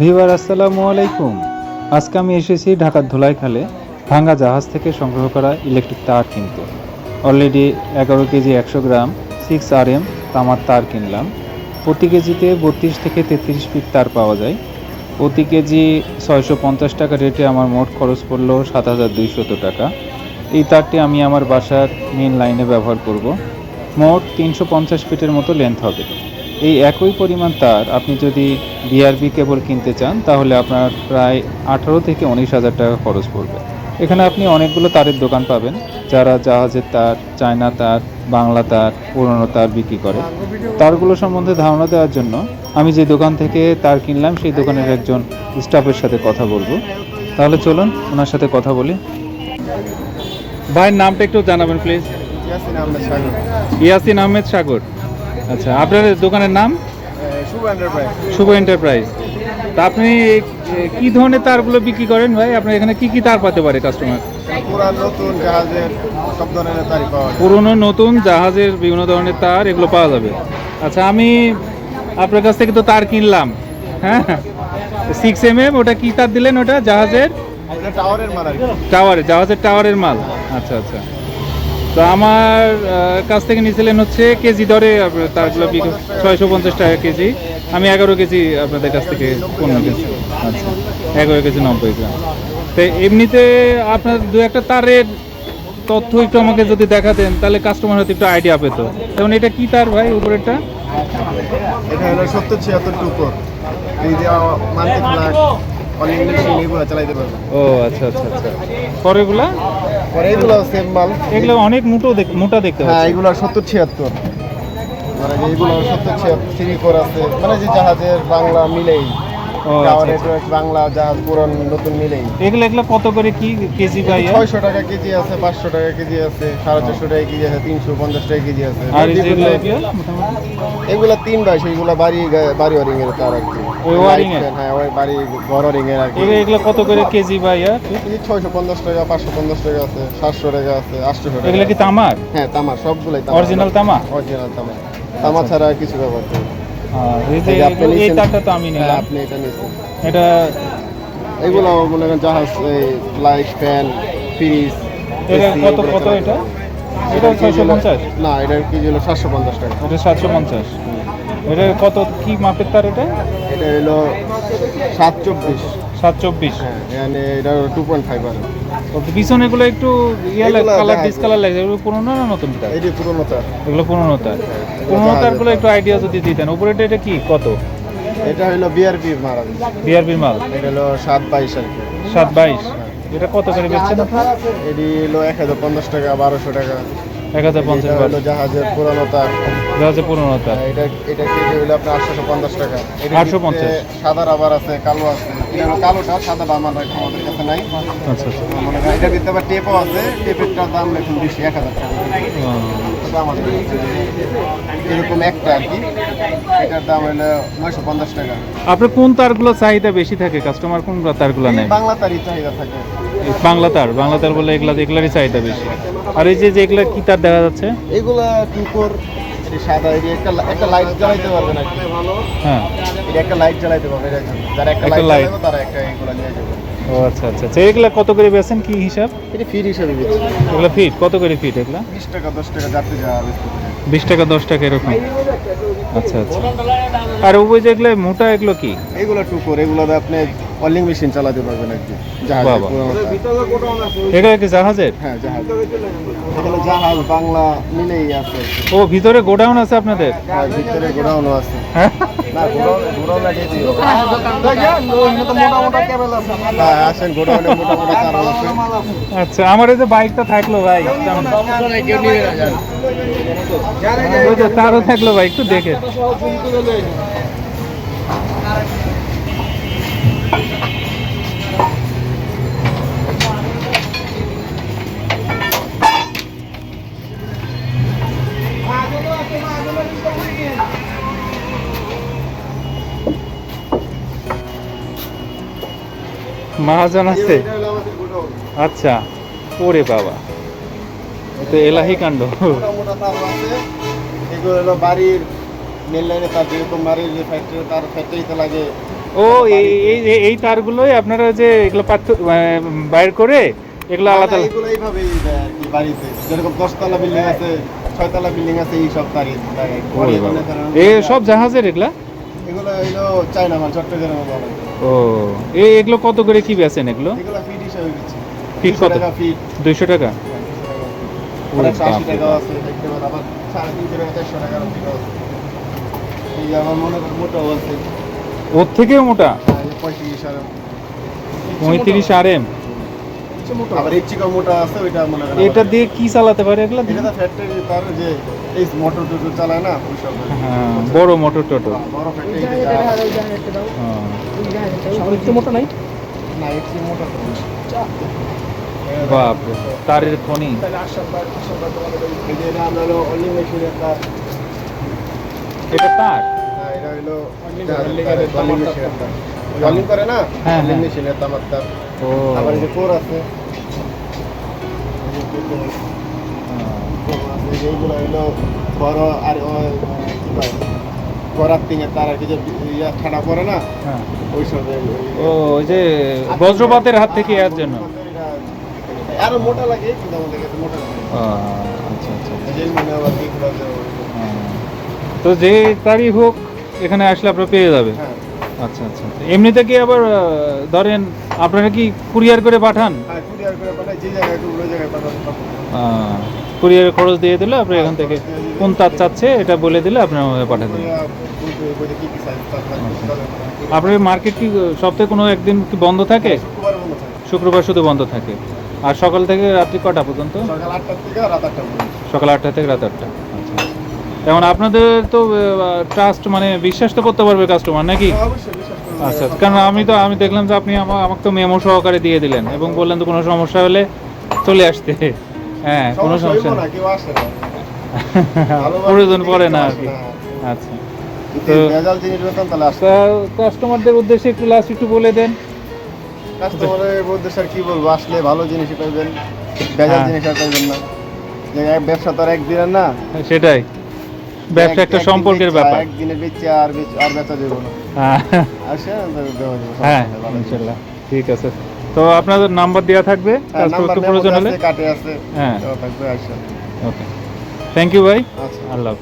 ভিভার আসসালামু আলাইকুম। আজকে আমি এসেছি ঢাকার ধুলাইখালে ভাঙ্গা জাহাজ থেকে সংগ্রহ করা ইলেকট্রিক তার কিনতে। অলরেডি এগারো কেজি একশো গ্রাম সিক্স আর এম তামার তার কিনলাম। প্রতি কেজিতে বত্রিশ থেকে তেত্রিশ ফিট তার পাওয়া যায়। প্রতি কেজি ছয়শো পঞ্চাশ টাকা রেটে আমার মোট খরচ পড়ল সাত হাজার দুইশত টাকা। এই তারটি আমি আমার বাসার মেন লাইনে ব্যবহার করব। মোট তিনশো পঞ্চাশ ফিটের মতো লেন্থ হবে। এই একই পরিমাণ তার আপনি যদি বিআরবি কেবল কিনতে চান তাহলে আপনার প্রায় আঠারো থেকে উনিশ হাজার টাকা খরচ পড়বে। এখানে আপনি অনেকগুলো তারের দোকান পাবেন যারা জাহাজের তার চায়না তার বাংলা তার পুরনো তার বিক্রি করে। তারগুলো সম্বন্ধে ধারণা দেওয়ার জন্য আমি যে দোকান থেকে তার কিনলাম সেই দোকানের একজন স্টাফের সাথে কথা বলব। তাহলে চলুন ওনার সাথে কথা বলি। ভাইয়ের নামটা একটু জানাবেন প্লিজ ইয়াসিন আহমেদ সাগর। ইয়াসিন আহমেদ সাগর। আচ্ছা আপনার দোকানের নাম? শুভ এন্টারপ্রাইজ তা আপনি কি ধরনের তারগুলো বিক্রি করেন ভাই? আপনার এখানে কি কি তার পাতে পারে কাস্টমার নতুন জাহাজের সব ধরনের তারি পাওয়া পুরনো নতুন জাহাজের বিভিন্ন ধরনের তার এগুলো পাওয়া যাবে। আচ্ছা আমি আপনার কাছ থেকে তো তার কিনলাম। হ্যাঁ? সিক্স এম এম ওটা কি তার দিলেন ওটা জাহাজের? টাওয়ারের মাল টাওয়ারে জাহাজের টাওয়ারের মাল। আচ্ছা আচ্ছা। তো আমার কাছ থেকে নিয়েছিলেন হচ্ছে কেজি দরে তারগুলো ছয়শো পঞ্চাশ টাকা কেজি। আমি এগারো কেজি আপনাদের কাছ থেকে পনেরো কেজি আচ্ছা। এগারো কেজি নব্বই গ্রাম। তো এমনিতে আপনার দু একটা তারের তথ্য একটু আমাকে যদি দেখাতেন, তাহলে কাস্টমার হয়তো একটু আইডিয়া পেত। যেমন এটা কি তার ভাই উপরেরটা? এটা সত্তর ছিয়াত্তর টুকর এই যে ও আচ্ছা আচ্ছা আচ্ছা। পরেগুলা পরে এগুলো সেম মাল। এগুলো অনেক মোটো দেখ মোটা দেখতে হ্যাঁ এগুলো সত্তর ছিয়াত্তর। মানে এগুলো সত্তর ছিয়াত্তর থ্রি আছে। মানে যে জাহাজের বাংলা মিলেই। আচ্ছা, আচ্ছা। বাংলা জাহাজ পুরান নতুন মিলেই। এগুলো এগুলো কত করে কি কেজি ভাই ছয়শো টাকা কেজি আছে পাঁচশো টাকা কেজি আছে সাড়ে চারশো টাকা কেজি আছে তিনশো পঞ্চাশ টাকা কেজি আছে। আর এগুলো তিন বাইশ এগুলো বাড়ি বাড়ি ওয়ারিং এর তার আর কি। ওই wiring এর? হ্যাঁ ওই বাড়ি ঘর ওয়ারিং এর আর কি। এগুলো এগুলো কত করে কেজি ভাই ছয়শো পঞ্চাশ টাকা পাঁচশো পঞ্চাশ টাকা আছে সাতশো টাকা আছে আটশো টাকা এগুলো কি তামার? হ্যাঁ সবগুলাই অরিজিনাল তামা অরিজিনাল তামা তামা ছাড়া কিছু ব্যবহার করি এই যে এই তারটা তো আমি হ্যাঁ নিলাম। আপনি এটা নিয়েছেন। এটা এগুলো মনে করেন জাহাজ এই লাইট ফ্যান ফ্রিজ এটা কত কত এটা? এটা ছয়শো পঞ্চাশ। না এটা কি হলো সাতশো পঞ্চাশ টাকা। এটা সাতশো পঞ্চাশ। এটা কত কি মাপের তার এটা? এটা হলো সাত চব্বিশ। সাত চব্বিশ হ্যাঁ মানে এটা আর। পিছনে এগুলো একটু ইয়ে এগুলো কালার। ডিসকালার লাগছে। এগুলো পুরোনো না নতুন? এই যে এগুলো পুরোনো তার এগুলো পুরোনো জাহাজের। একটু আইডিয়া যদি দিতেন। উপরেটা এটা কি? কত? এটা হলো বিআরপি মারা বিআরবির মাল। এটা হলো সাত বাইশ আর কি। সাত বাইশ। এটা কত করে বেচছেন আপনার এটি হলো এক হাজার পঞ্চাশ টাকা বারোশো টাকা। এক হাজার পঞ্চাশ এটা জাহাজের পুরোনো এটা এটা কেজি হলো আপনার আটশোশো পঞ্চাশ টাকা? এটার 850 সাদা রাবার আছে কালো আছে? এটা কালোটা সাদাটা আমার আমাদের কাছে নাই। আচ্ছা আচ্ছা। মনে আবার টেপও আছে টেপেরটার দাম এখন বেশি এক হাজার টাকা। এটা আমাদের এরকম একটা আর কি। এটার দাম হলো নয়শো পঞ্চাশ টাকা। আপনার কোন তারগুলো চাহিদা বেশি থাকে? কাস্টমার কোন তারগুলো নেয়? বাংলা তারই চাহিদা থাকে। বাংলা তার বাংলা তার বলে এগুলা এগুলারই চাহিদা বেশি। আর এই যে যে এগুলা কি তার দেখা যাচ্ছে? এগুলা টুকর সাদা এটি একটা একটা লাইট জ্বালাইতে পারবে না হ্যাঁ। এটি একটা লাইট জ্বালাইতে পারবে যারা একটা লাইট তারা একটা এগুলা নিয়ে যাবে। ও আচ্ছা আচ্ছা। আচ্ছা এগুলা কত করে বেচেন? কি হিসাব? এটি ফ্রি হিসাবে এগুলা ফিট কত করে ফিট এগুলা? বিশ টাকা দশ টাকা যাতে টাকা দশ টাকা এরকম। আচ্ছা আচ্ছা। আর ওই যেগুলো মোটা এগুলো কি? এগুলো টুকর এগুলোতে আপনি ওয়ালিং মেশিন চালাতে পারবেন আর কি। জাহাজের? হ্যাঁ জাহাজ। এখানে জাহাজ বাংলা মিলেই আছে। আর কি। ও ভিতরে গোডাউন আছে আপনাদের? আর ভিতরে গোডাউনও আছে। হ্যাঁ। না গোডাউন গোডাউন লাগিয়ে দিও। হ্যাঁ আসেন গোডাউনে মোটা মোটা আছে। আচ্ছা আমার এই যে বাইকটা থাকল ভাই ওই যে তারও থাকল ভাই একটু দেখে মহাজন আছে? আচ্ছা ওরে বাবা। তো এলাহি কাণ্ড। তার এগুলো হলো বাড়ির মেন লাইনে তার যেরকম বাড়ির যে ফ্যাক্টরি তার ফ্যাক্টরিতে লাগে ও এই এই- তারগুলোই আপনারা যে এগুলো বাইর করে এগুলো আলাদা এগুলো এইভাবেই বাড়িতে। যেরকম দশতলা বিল্ডিং আছে ছয়তলা বিল্ডিং আছে এই সব তারই করেন এ সব জাহাজের এগুলো? হইল চায়না মাল চট্টগ্রামে বলে ও এই এগুলো কত করে কি বেচেন এগুলো? এগুলো ফিট হিসাবে দিচ্ছি। ফিট কত? টাকা ফিট। দুইশো টাকা? ওরে বাপরে টাকাও বাপ। আছে দেখতে পারেন আবার সাড়ে তিনশো টাকা 400 টাকা আছে। এই আমার মনে করেন মোটা আছে। ওর থেকেও মোটা? আর এই পঁয়ত্রিশ আর পঁয়ত্রিশ আর এম আবার এর চিকা মোটা আছে ওইটা মনে করেন এটা দিয়ে কি চালাতে পারে এগুলো এটা তো ফ্যাক্টরি তার যে এই মোটর টোটর চালায় না হ্যাঁ বড় মোটর টোটো। বড় ফ্যাক্টরি একটু মোটা নাই? না এর চেয়ে মোটা বাপ রে, তারের এটা তার এটা হ্যাঁ, এটা হলো তার। rolling করে না? হ্যাঁ, হ্যাঁ। মেশিনের তামার তার আবার যে কোর আছে। এই যে কোর এইগুলো হলো বড় আর করার তিনে তার আর কি যে ইয়া ঠাডা পড়ে না হ্যাঁ। ওই সব ও ওই যে বজ্রপাতের হাত থেকে ইয়ার জন্য। আরও মোটা লাগে কিন্তু আমাদের কাছে মোটা লাগে। আচ্ছা আচ্ছা এই আবার হ্যাঁ। তো যে তারই হোক এখানে আসলে আপনারা পেয়ে যাবে হ্যাঁ। আচ্ছা আচ্ছা। এমনিতে কি আবার ধরেন আপনারা কি কুরিয়ার করে পাঠান? হ্যাঁ কুরিয়ার করে পাঠাই যে জায়গায় ওই জায়গায় পাঠাতে কুরিয়ারের খরচ দিয়ে দিলে আপনি এখান থেকে কোন তার চাচ্ছে এটা বলে দিলে আপনার পাঠিয়ে দেবেন। কি কি সাইজ আচ্ছা। আপনার মার্কেট কি সপ্তাহে কোনো একদিন কি বন্ধ থাকে? শুক্রবার শুধু বন্ধ থাকে। আর সকাল থেকে রাত্রি কটা পর্যন্ত? সকাল আটটার থেকে রাত আটটা পর্যন্ত। সকাল আটটা থেকে রাত আটটা। আচ্ছা যেমন আপনাদের তো ট্রাস্ট মানে বিশ্বাস তো করতে পারবে কাস্টমার নাকি? হ্যাঁ, করুন। আচ্ছা কারণ আমি তো আমি দেখলাম যে আপনি আমা- আমাকে তো মেমো সহকারে দিয়ে দিলেন এবং বললেন তো কোনো সমস্যা হলে চলে আসতে। হ্যাঁ কোনো সমস্যা সমস্যা না, নেই। কেউ আসে না। ভালোভাবে প্রয়োজন পড়ে না আর কি। আচ্ছা। তো- কাস্টমারদের উদ্দেশ্যে একটু লাস্ট একটু বলে দেন। কাস্টমারের স্যার কি বলব আসলে ভালো জিনিসই পাইবেন ভেজাল হ্যাঁ। জিনিস আর পাইবেন না। ব্যবসা তো আর একদিনের না। সেটাই। ব্যবসা একটা সম্পর্কের ব্যাপার। একদিনে বেচে আর বেচে আর বেচা দেবো না। হ্যাঁ। হ্যাঁ নেই, ইনশাল্লাহ। ঠিক আছে। তো আপনাদের নাম্বার দেওয়া থাকবে? হ্যাঁ, প্রয়োজন হলে? কাটে আছে। হ্যাঁ। ওকে। থ্যাংক ইউ ভাই। আচ্ছা। আল্লাহ।